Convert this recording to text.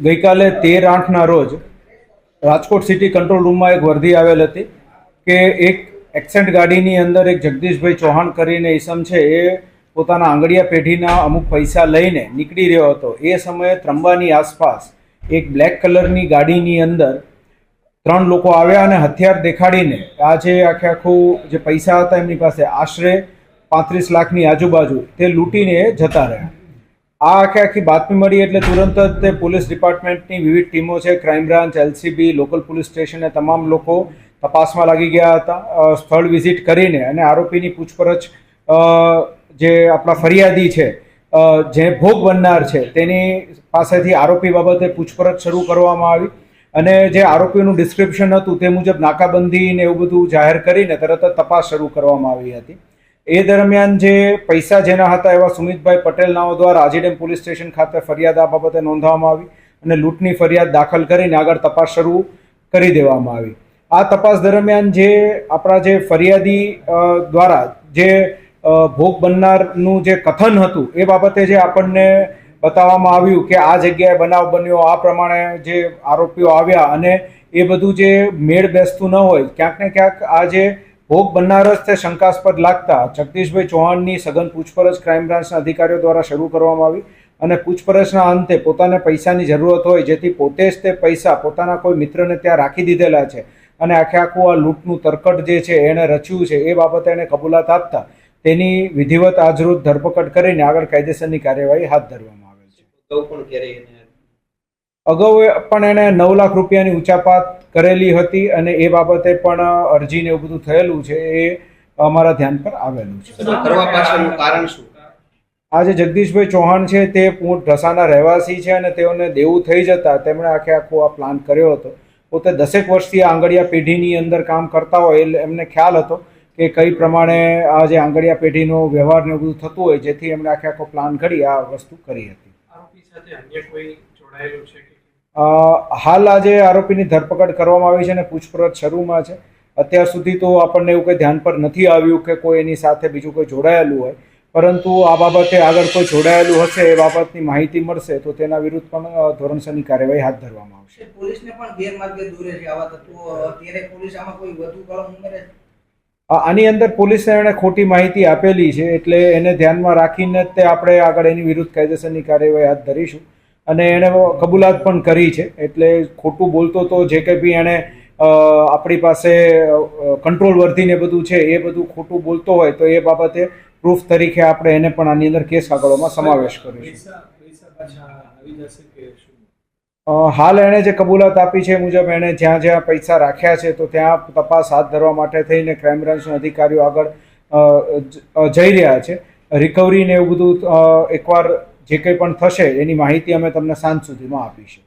ગઈકાલે તેર આઠના રોજ રાજકોટ સિટી કંટ્રોલ રૂમમાં એક વર્દી આવેલ હતી કે એક એક્સેન્ટ ગાડીની અંદર એક જગદીશભાઈ ચૌહાણ કરીને ઈસમ છે, એ પોતાના આંગળીયા પેઢીના અમુક પૈસા લઈને નીકળી રહ્યો હતો. એ સમયે ત્રંબાની આસપાસ એક બ્લેક કલરની ગાડીની અંદર ત્રણ લોકો આવ્યા અને હથિયાર દેખાડીને આ જે આખે આખું જે પૈસા હતા એમની પાસે આશરે પાંત્રીસ લાખની આજુબાજુ તે લૂંટીને જતા રહ્યા. આ આખે આખી બાતમી મળી એટલે તુરંત જ તે પોલીસ ડિપાર્ટમેન્ટની વિવિધ ટીમો છે, crime branch, LCB, local police સ્ટેશને તમામ લોકો તપાસમાં લાગી ગયા હતા. સ્થળ વિઝિટ કરીને અને આરોપીની પૂછપરછ જે આપણા ફરિયાદી છે જે ભોગ બનનાર છે, તેની પાસેથી આરોપી બાબતે પૂછપરછ શરૂ કરવામાં આવી અને જે આરોપીનું ડિસ્ક્રિપ્શન હતું તે મુજબ નાકાબંધી ને એવું બધું જાહેર કરીને તરત જ તપાસ શરૂ કરવામાં આવી હતી. એ દરમિયાન જે પૈસા જેના હતા એવા સુમિતભાઈ પટેલ નાઓ દ્વારા આજીડેમ પોલીસ સ્ટેશન ખાતે ફરિયાદ આ બાબતે નોંધવામાં આવી અને લૂંટની ફરિયાદ દાખલ કરીને આગળ તપાસ શરૂ કરી દેવામાં આવી. આ તપાસ દરમિયાન જે આપણા જે ફરિયાદી દ્વારા જે ભોગ બનનારનું જે કથન હતું એ બાબતે જે આપણને બતાવવામાં આવ્યું કે આ જગ્યાએ બનાવ બન્યો, આ પ્રમાણે જે આરોપીઓ આવ્યા અને એ બધું જે મેળ બેસતું ન હોય, ક્યાંક ને ક્યાંક આ જે ભોગ બનનાર તે શંકાસ્પદ લાગતા જગદીશભાઈ ચૌહાણની સઘન પૂછપરછ ક્રાઇમ બ્રાન્ચના અધિકારીઓ દ્વારા શરૂ કરવામાં આવી અને પૂછપરછના અંતે પોતાને પૈસાની જરૂરત હોય, જેથી પોતે જ તે પૈસા પોતાના કોઈ મિત્રને ત્યાં રાખી દીધેલા છે અને આખે આખું આ લૂંટનું તરકટ જે છે એણે રચ્યું છે એ બાબતે એણે કબૂલાત આપતા તેની વિધિવત આજરોજ ધરપકડ કરીને આગળ કાયદેસરની કાર્યવાહી હાથ ધરવામાં આવેલ છે. અગાઉ પણ એને એણે નવ લાખ રૂપિયાની ઉચાપાત કરેલી હતી અને એ બાબતે પણ અરજી ને એવું બધું થયેલું છે એ અમારા ધ્યાન પર આવેલું છે. સર, કરવા પાછળનું કારણ શું? આ જે જગદીશભાઈ ચૌહાણ છે તે પૂર્ણ ઢસાના રહેવાસી છે અને તેઓને દેવું થઈ જતા તેમણે આખે આખો આ પ્લાન કર્યો હતો. પોતે દસેક વર્ષથી આ આંગળિયા પેઢીની અંદર કામ કરતા હોય એટલે એમને ખ્યાલ હતો કે કઈ પ્રમાણે આ જે આંગળિયા પેઢીનો વ્યવહાર ને એવું બધું થતું હોય જેથી એમણે આખે આખો પ્લાન કરી આ વસ્તુ કરી હતી. આરોપી સાથે અન્ય કોઈ જોડાયેલું છે કે હાલ આજે આરોપીની ધરપકડ કરવામાં આવી છે અને પૂછપરછ શરૂમાં છે. અત્યાર સુધી તો આપણને એવું કંઈ ધ્યાન પર નથી આવ્યું કે કોઈ એની સાથે બીજું કોઈ જોડાયેલું હોય. પરંતુ આ બાબતે આગળ કોઈ જોડાયેલું હશે એ બાબતની માહિતી મળશે તો તેના વિરુદ્ધ પણ ધોરણસરની કાર્યવાહી હાથ ધરવામાં આવશે. પોલીસને પણ ગેરમાર્ગે દોરે છે આવા તત્વો. અત્યારે પોલીસ આમાં કોઈ વધુ કલમ ઉમેરે આની અંદર પોલીસને એણે ખોટી માહિતી આપેલી છે એટલે એને ધ્યાનમાં રાખીને જ તે આપણે આગળ એની વિરુદ્ધ કાયદેસરની કાર્યવાહી હાથ ધરીશું. અને એણે કબૂલાત પણ કરી છે. એટલે ખોટું બોલતો તો જે કંઈ બી એણે આપણી પાસે કંટ્રોલ વર્ધીને બધું છે એ બધું ખોટું બોલતો હોય તો એ બાબતે પ્રૂફ તરીકે આપણે એને પણ આની અંદર કેસ કાગળોમાં સમાવેશ કરીશું હાલ એણે જે કબૂલાત આપી છે મુજબ એણે જ્યાં જ્યાં પૈસા રાખ્યા છે તો ત્યાં તપાસ હાથ ધરવા માટે થઈને ક્રાઇમ બ્રાન્ચના અધિકારીઓ આગળ જઈ રહ્યા છે. રિકવરીને એવું બધું એકવાર જે કંઈ પણ થશે એની માહિતી અમે તમને સાંજ સુધીમાં આપીશું.